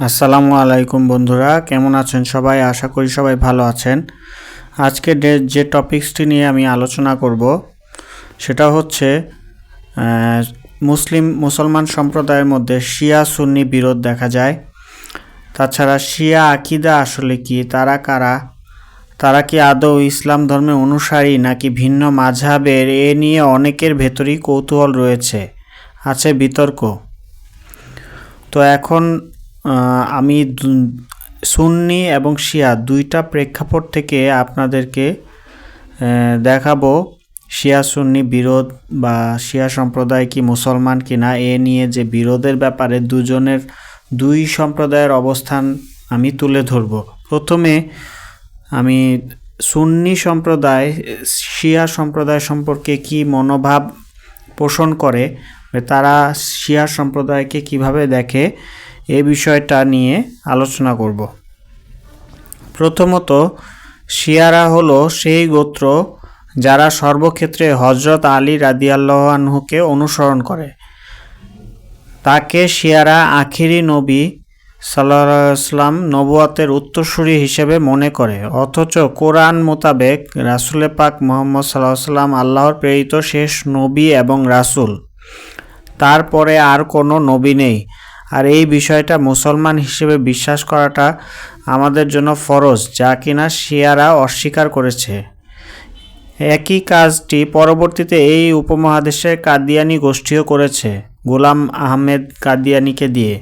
আসসালামু আলাইকুম বন্ধুরা, কেমন আছেন সবাই? আশা করি সবাই ভালো আছেন। আজকে যে- টপিকসটি নিয়ে আমি আলোচনা করব, সেটা হচ্ছে মুসলিম, মুসলমান সম্প্রদায়ের মধ্যে শিয়া সুন্নি বিরোধ দেখা যায়। তাছাড়া শিয়া আকিদা আসলে কি? তারা কারা? তারা কি আদৌ ইসলাম ধর্মের অনুসারী নাকি ভিন্ন মাঝহাবের? এ নিয়ে অনেকের ভেতরেই কৌতূহল রয়েছে, আছে বিতর্ক। তো এখন আমি সুন্নি এবং শিয়া দুইটা প্রেক্ষাপট থেকে আপনাদেরকে দেখাবো। শিয়া সুন্নি বিরোধ বা শিয়া সম্প্রদায় কি মুসলমান কি না, এ নিয়ে যে বিরোধের ব্যাপারে দুজনের দুই সম্প্রদায়ের অবস্থান আমি তুলে ধরব। প্রথমে, আমি সুন্নি সম্প্রদায়, শিয়া সম্প্রদায় সম্পর্কে কি মনোভাব পোষণ করে, তারা শিয়া সম্প্রদায়কে কীভাবে দেখে এই বিষয়টা নিয়ে আলোচনা করব। প্রথমত, শিয়ারা হলো সেই গোত্র যারা সর্বক্ষেত্রে হজরত আলী রাদিয়াল্লাহনহুকে অনুসরণ করে। তাকে শিয়ারা আখিরি নবী সাল্লাম নবুয়াতের উত্তরসূরি হিসেবে মনে করে। অথচ কোরআন মোতাবেক রাসুলে পাক মোহাম্মদ সাল্লাহ আল্লাহর প্রেরিত শেষ নবী এবং রাসূল। তারপরে আর কোনো নবী নেই। আর এই বিষয়টা মুসলমান হিসেবে বিশ্বাস করাটা আমাদের জন্য ফরজ, যা কিনা শিয়ারা অস্বীকার করেছে। একই কাজটি পরবর্তীতে এই উপমহাদেশের কাদিয়ানি গোষ্ঠীও করেছে, গোলাম আহমেদ কাদিয়ানিকে দিয়ে।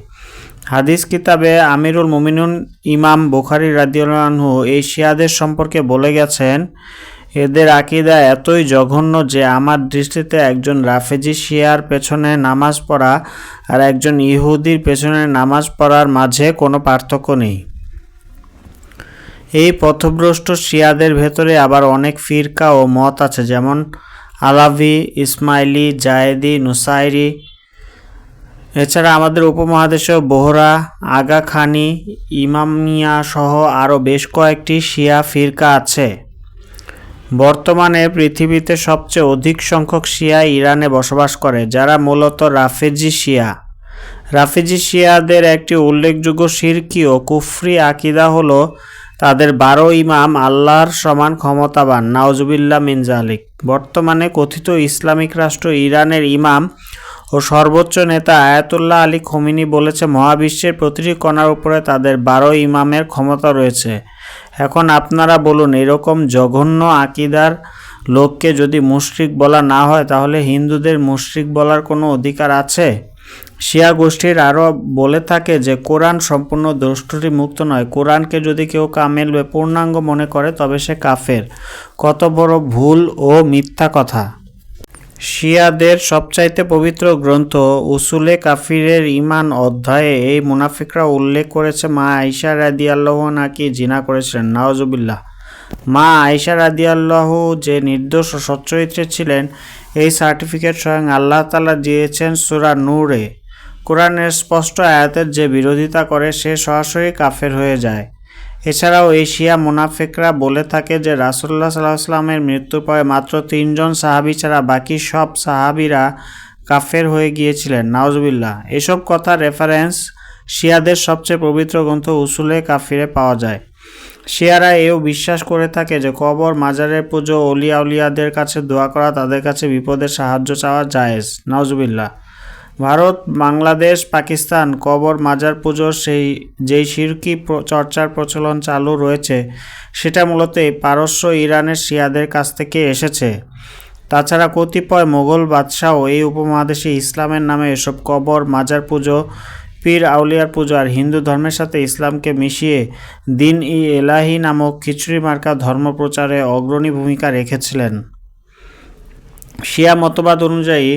হাদিস কিতাবে আমিরুল মুমিনুন ইমাম বুখারি রাদিউল্লাহু এই শিয়াদের সম্পর্কে বলে গেছেন এদের আকিদা এতই জঘন্য যে আমার দৃষ্টিতে একজন রাফেজি শিয়ার পেছনে নামাজ পড়া আর একজন ইহুদির পেছনে নামাজ পড়ার মাঝে কোনো পার্থক্য নেই। এই পথভ্রষ্ট শিয়াদের ভেতরে আবার অনেক ফিরকা ও মত আছে, যেমন আলাভি, ইসমাইলি, জায়েদি, নুসাইরি। এছাড়া আমাদের উপমহাদেশেও বোহরা, আগা খানি, ইমামিয়া সহ আরও বেশ কয়েকটি শিয়া ফিরকা আছে। বর্তমানে পৃথিবীতে সবচেয়ে অধিক সংখ্যক শিয়া ইরানে বসবাস করে, যারা মূলত রাফেজি শিয়া। রাফেজি শিয়াদের একটি উল্লেখযোগ্য শিরকি ও কুফরি আকিদা হলো তাদের বারো ইমাম আল্লাহর সমান ক্ষমতাবান নাওজুবিল্লা মিনজালিক বর্তমানে কথিত ইসলামিক রাষ্ট্র ইরানের ইমাম ও সর্বোচ্চ নেতা আয়াতুল্লাহ আলী খমিনি বলেছে, মহাবিশ্বের প্রতিটি কণার উপরে তাদের বারো ইমামের ক্ষমতা রয়েছে। এখন আপনারা বলুন, এরকম জঘন্য আকিদার লোককে যদি মুশরিক বলা না হয়, তাহলে হিন্দুদের মুশরিক বলার কোনো অধিকার আছে? শিয়া গোষ্ঠীর আরও বলে থাকে যে, কোরআন সম্পূর্ণ দোষটি মুক্ত নয়। কোরআনকে যদি কেউ কামেল পূর্ণাঙ্গ মনে করে, তবে সে কাফের। কত বড় ভুল ও মিথ্যা কথা। শিয়াদের সবচাইতে পবিত্র গ্রন্থ উসুলে কাফিরের ইমান অধ্যায়ে এই মুনাফিকরা উল্লেখ করেছে, মা আইসা রাদিয়াল্লাহ নাকি জিনা করেছিলেন? নওয়াজুবিল্লাহ মা আইসা রাদিয়াল্লাহ যে নির্দোষ ও সচ্চরিত্রের ছিলেন, এই সার্টিফিকেট স্বয়ং আল্লাহ তালা দিয়েছেন সুরা নূরে। কোরআনের স্পষ্ট আয়াতের যে বিরোধিতা করে, সে সরাসরি কাফের হয়ে যায়। এছাড়াও এশিয়া মুনাফিকরা বলে থাকে যে রাসুল্লাহ সাল্লাহ সাল্লামের মৃত্যুর পরে মাত্র তিনজন সাহাবি ছাড়া বাকি সব সাহাবিরা কাফের হয়ে গিয়েছিলেন। নাওজবিল্লাহ এসব কথা রেফারেন্স শিয়াদের সবচেয়ে পবিত্র গ্রন্থ উসুলে কাফিরে পাওয়া যায়। শিয়ারা এও বিশ্বাস করে থাকে যে কবর, মাজারের পুজো অলিয়া উলিয়াদের কাছে দোয়া করা তাদের কাছে বিপদের সাহায্য চাওয়া জায়েজ। নাওজবিল্লাহ ভারত, বাংলাদেশ, পাকিস্তান কবর মাজার পুজোর সেই, যেই শিরকি চর্চার প্রচলন চালু রয়েছে, সেটা মূলত পারস্য ইরানের শিয়াদের কাছ থেকে এসেছে। তাছাড়া কতিপয় মোগল বাদশাও এই উপমহাদেশে ইসলামের নামে এসব কবর, মাজার পুজো, পীর আউলিয়ার পুজো আর হিন্দু ধর্মের সাথে ইসলামকে মিশিয়ে দিন ই এলাহি নামক খিচুড়ি মার্কা ধর্ম প্রচারে অগ্রণী ভূমিকা রেখেছিলেন। শিয়া মতবাদ অনুযায়ী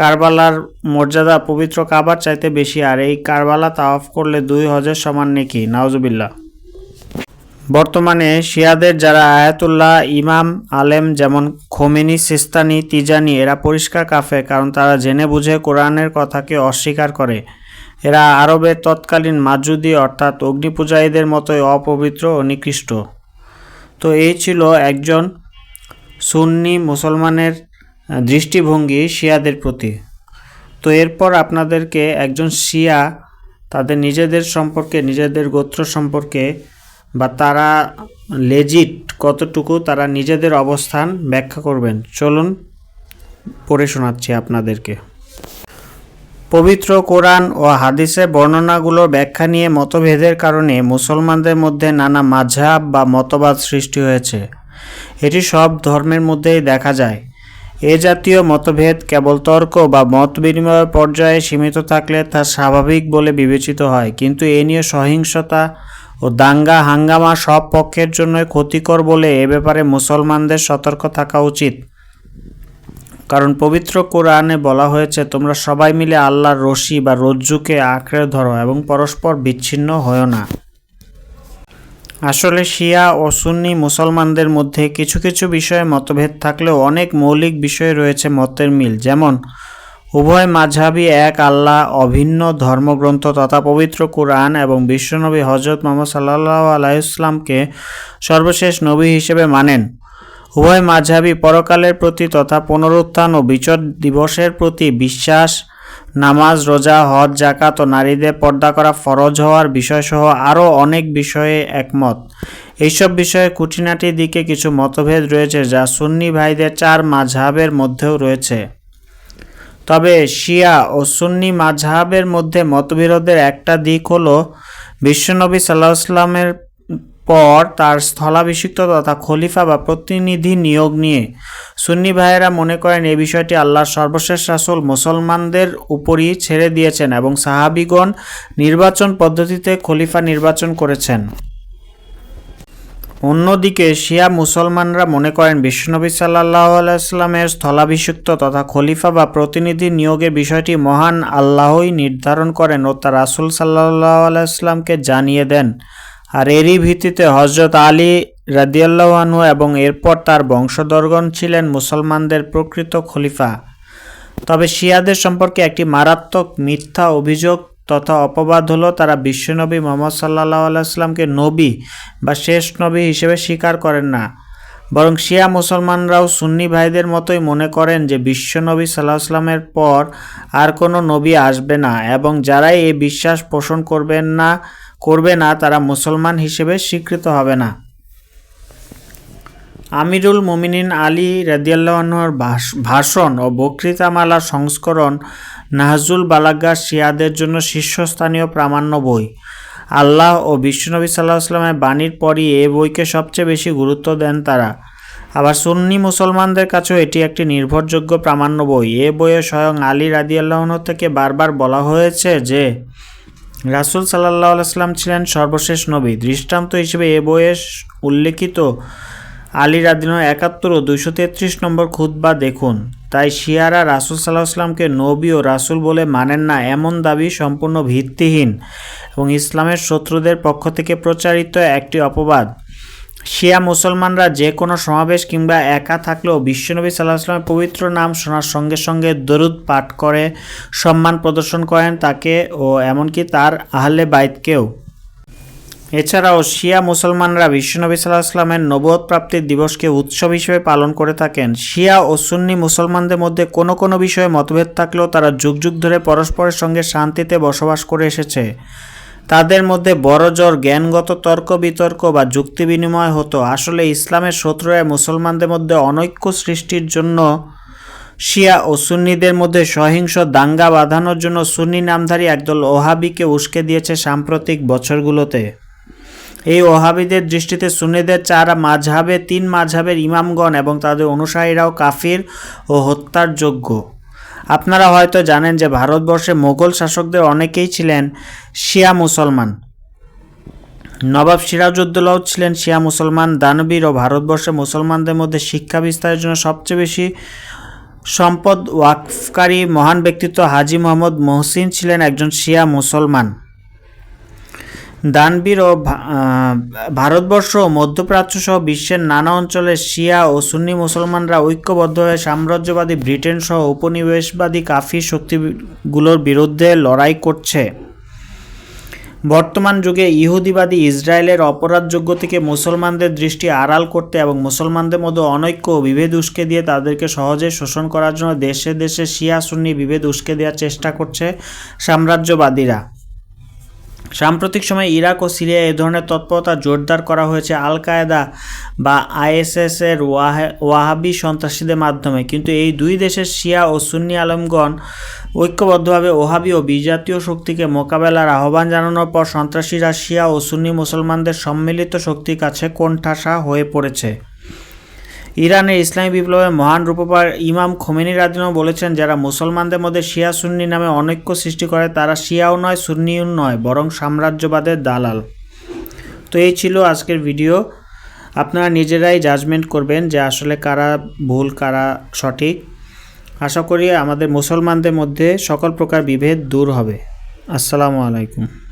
কারবালার মর্যাদা পবিত্র কাবার চাইতে বেশি, আর এই কারবালা তাওয়াফ করলে দুই হজের সমান নেকি? নাওজুবিল্লাহ। বর্তমানে শিয়াদের যারা আয়াতুল্লাহ, ইমাম, আলেম যেমন খোমেনি, সিস্তানি, তিজানি, এরা পরিষ্কার কাফে কারণ তারা জেনে বুঝে কোরআনের কথাকে অস্বীকার করে। এরা আরবের তৎকালীন মাজুদি, অর্থাৎ অগ্নিপূজারীদের মতোই অপবিত্র ও নিকৃষ্ট। তো এই ছিল একজন সুন্নি মুসলমানের দৃষ্টিভঙ্গি শিয়াদের প্রতি। তো এরপর আপনাদেরকে একজন শিয়া তাদের নিজেদের সম্পর্কে, নিজেদের গোত্র সম্পর্কে বা তারা লেজিট কতটুকু, তারা নিজেদের অবস্থান ব্যাখ্যা করবেন। চলুন পড়ে শোনাচ্ছি আপনাদেরকে। পবিত্র কোরআন ও হাদিসে বর্ণনাগুলোর ব্যাখ্যা নিয়ে মতভেদের কারণে মুসলমানদের মধ্যে নানা মাঝহাব বা মতবাদ সৃষ্টি হয়েছে। এটি সব ধর্মের মধ্যেই দেখা যায়। এ জাতীয় মতভেদ কেবল তর্ক বা মত বিনিময়ের পর্যায়ে সীমিত থাকলে তা স্বাভাবিক বলে বিবেচিত হয়। কিন্তু এ নিয়ে সহিংসতা ও দাঙ্গা হাঙ্গামা সব পক্ষের জন্যই ক্ষতিকর বলে এ ব্যাপারে মুসলমানদের সতর্ক থাকা উচিত। কারণ পবিত্র কোরআনে বলা হয়েছে, তোমরা সবাই মিলে আল্লাহর রশি বা রজ্জুকে আঁকড়ে ধরো এবং পরস্পর বিচ্ছিন্ন হও না। আসলে শিয়া ও সুন্নি মুসলমানদের মধ্যে কিছু কিছু বিষয়ে মতভেদ থাকলেও অনেক মৌলিক বিষয় রয়েছে মতের মিল, যেমন উভয় মাঝহাবি এক আল্লাহ, অভিন্ন ধর্মগ্রন্থ তথা পবিত্র কোরআন এবং বিশ্বনবী হজরত মোহাম্মদ সাল্লাহ আলাইসলামকে সর্বশেষ নবী হিসেবে মানেন। উভয় মাঝহাবি পরকালের প্রতি তথা পুনরুত্থান ও বিচর দিবসের প্রতি বিশ্বাস নামাজ, রোজা, হজ জাকাত ও নারীদের পর্দা করা ফরজ হওয়ার বিষয়সহ আরও অনেক বিষয়ে একমত। এইসব বিষয়ে খুঁটিনাটির দিকে কিছু মতভেদ রয়েছে যা সুন্নি ভাইদের চার মাঝহাবের মধ্যেও রয়েছে। তবে শিয়া ও সুন্নি মাঝহাবের মধ্যে মতবিরোধের একটা দিক হলো, বিশ্বনবী সাল্লাহ সাল্লামের পর তার স্থলাভিষিক্ত তথা খলিফা বা প্রতিনিধি নিয়োগ নিয়ে। সুন্নি ভাইয়েরা মনে করেন এই বিষয়টি আল্লাহর সর্বশেষ রাসূল মুসলমানদের উপরই ছেড়ে দিয়েছেন এবং সাহাবিগণ নির্বাচন পদ্ধতিতে খলিফা নির্বাচন করেছেন। অন্যদিকে শিয়া মুসলমানরা মনে করেন বিশ্বনবী সাল্লাহ আলাইস্লামের স্থলাভিষিক্ত তথা খলিফা বা প্রতিনিধি নিয়োগের বিষয়টি মহান আল্লাহই নির্ধারণ করেন ও তা রাসুল সাল্লাহ আলাইস্লামকে জানিয়ে দেন। আর এরই ভিত্তিতে হজরত আলী রাদিয়াল্লাহানু এবং এরপর তার বংশধরগণ ছিলেন মুসলমানদের প্রকৃত খলিফা। তবে শিয়াদের সম্পর্কে একটি মারাত্মক মিথ্যা অভিযোগ তথা অপবাদ হলো তারা বিশ্বনবী মোহাম্মদ সাল্লাহ আলাইসলামকে নবী বা শেষ নবী হিসেবে স্বীকার করেন না। বরং শিয়া মুসলমানরাও সুন্নি ভাইদের মতোই মনে করেন যে বিশ্বনবী সাল্লাহ আসলামের পর আর কোনো নবী আসবে না এবং যারাই এই বিশ্বাস পোষণ করবেন না করবে না, তারা মুসলমান হিসেবে স্বীকৃত হবে না। আমিরুল মুমিনিন আলী রাদিয়াল্লাহর ভাষণ ও বক্তৃতামালার সংস্করণ নাহজুল বালাগা শিয়াদের জন্য শীর্ষস্থানীয় প্রামাণ্য বই। আল্লাহ ও বিশ্বনবী সাল্লাহ আসলামের বাণীর পরই এ বইকে সবচেয়ে বেশি গুরুত্ব দেন তারা। আবার সুন্নি মুসলমানদের কাছেও এটি একটি নির্ভরযোগ্য প্রামাণ্য বই। এ বইয়ে স্বয়ং আলী রাদিয়াল্লাহন থেকে বারবার বলা হয়েছে যে রাসুল সাল্লাহ আলাইসলাম ছিলেন সর্বশেষ নবী। দৃষ্টান্ত হিসেবে এ বইয়ে উল্লেখিত আলী রাদিন একাত্তর ও দুইশো তেত্রিশ নম্বর খুদ্া দেখুন। তাই শিয়ারা রাসুল সাল্লাহ আসলামকে নবী ও রাসুল বলে মানেন না, এমন দাবি সম্পূর্ণ ভিত্তিহীন এবং ইসলামের শত্রুদের পক্ষ থেকে প্রচারিত একটি অপবাদ। শিয়া মুসলমানরা যে কোনো সমাবেশ কিংবা একা থাকলেও বিশ্বনবী সাল্লাহ আসলামের পবিত্র নাম শোনার সঙ্গে সঙ্গে দরুদ পাঠ করে সম্মান প্রদর্শন করেন তাকে ও এমনকি তার আহলে বাইতকেও। এছাড়াও শিয়া মুসলমানরা বিশ্বনবী সাল্লাহ আসলামের নবদ প্রাপ্তির দিবসকে উৎসব হিসেবে পালন করে থাকেন। শিয়া ও সুন্নি মুসলমানদের মধ্যে কোনো কোনো বিষয়ে মতভেদ থাকলেও তারা যুগ যুগ ধরে পরস্পরের সঙ্গে শান্তিতে বসবাস করে এসেছে। তাদের মধ্যে বড়জোর জ্ঞানগত তর্ক, বিতর্ক বা যুক্তি বিনিময় হতো। আসলে ইসলামের শত্রুরা মুসলমানদের মধ্যে অনৈক্য সৃষ্টির জন্য শিয়া ও সুন্নিদের মধ্যে সহিংস দাঙ্গা বাঁধানোর জন্য সুন্নি নামধারী একদল ওহাবিকে উস্কে দিয়েছে সাম্প্রতিক বছরগুলোতে। এই ওহাবিদের দৃষ্টিতে সুন্নিদের চার মাঝহাবে, তিন মাঝহাবের ইমামগণ এবং তাদের অনুসারীরাও কাফির ও হত্যার যোগ্য। আপনারা হয়তো জানেন যে ভারতবর্ষে মোগল শাসকদের অনেকেই ছিলেন শিয়া মুসলমান। নবাব সিরাজউদ্দৌলাও ছিলেন শিয়া মুসলমান। দানবীর ও ভারতবর্ষে মুসলমানদের মধ্যে শিক্ষা বিস্তারের জন্য সবচেয়ে বেশি সম্পদ ওয়াকফকারী মহান ব্যক্তিত্ব হাজি মোহাম্মদ মহসিন ছিলেন একজন শিয়া মুসলমান। দানবীর ও ভারতবর্ষ ও মধ্যপ্রাচ্য সহ বিশ্বের নানা অঞ্চলে শিয়া ও সুন্নি মুসলমানরা ঐক্যবদ্ধভাবে সাম্রাজ্যবাদী ব্রিটেন সহ উপনিবেশবাদী কাফি শক্তিগুলোর বিরুদ্ধে লড়াই করছে। বর্তমান যুগে ইহুদিবাদী ইসরায়েলের অপরাধযোগ্য থেকে মুসলমানদের দৃষ্টি আড়াল করতে এবং মুসলমানদের মধ্যে অনৈক্য ও বিভেদ উস্কে দিয়ে তাদেরকে সহজে শোষণ করার জন্য দেশে দেশে শিয়া সুন্নি বিভেদ উস্কে দেওয়ার চেষ্টা করছে সাম্রাজ্যবাদীরা। সাম্প্রতিক সময়ে ইরাক ও সিরিয়া এ ধরনের তৎপরতা জোরদার করা হয়েছে আল কায়েদা বা আইএসএস এর ওয়াহে- ওয়াহাবি সন্ত্রাসীদের মাধ্যমে। কিন্তু এই দুই দেশের শিয়া ও সুন্নি আলমগণ ঐক্যবদ্ধভাবে ওহাবি ও বিজাতীয় শক্তিকে মোকাবেলার আহ্বান জানানোর পর সন্ত্রাসীরা শিয়া ও সুন্নি মুসলমানদের সম্মিলিত শক্তির কাছে কোণঠাসা হয়ে পড়েছে। ইরানের ইসলামী বিপ্লবের মহান রূপকার ইমাম খোমেনি রাদিনও বলেছেন, যারা মুসলমানদের মধ্যে শিয়া সুন্নি নামে অনৈক্য সৃষ্টি করে, তারা শিয়াও নয়, সুন্নিও নয়, বরং সাম্রাজ্যবাদের দালাল। তো এই ছিল আজকের ভিডিও। আপনারা নিজেরাই জাজমেন্ট করবেন যে আসলে কারা ভুল, কারা সঠিক। আশা করি আমাদের মুসলমানদের মধ্যে সকল প্রকার বিভেদ দূর হবে। আসসালামু আলাইকুম।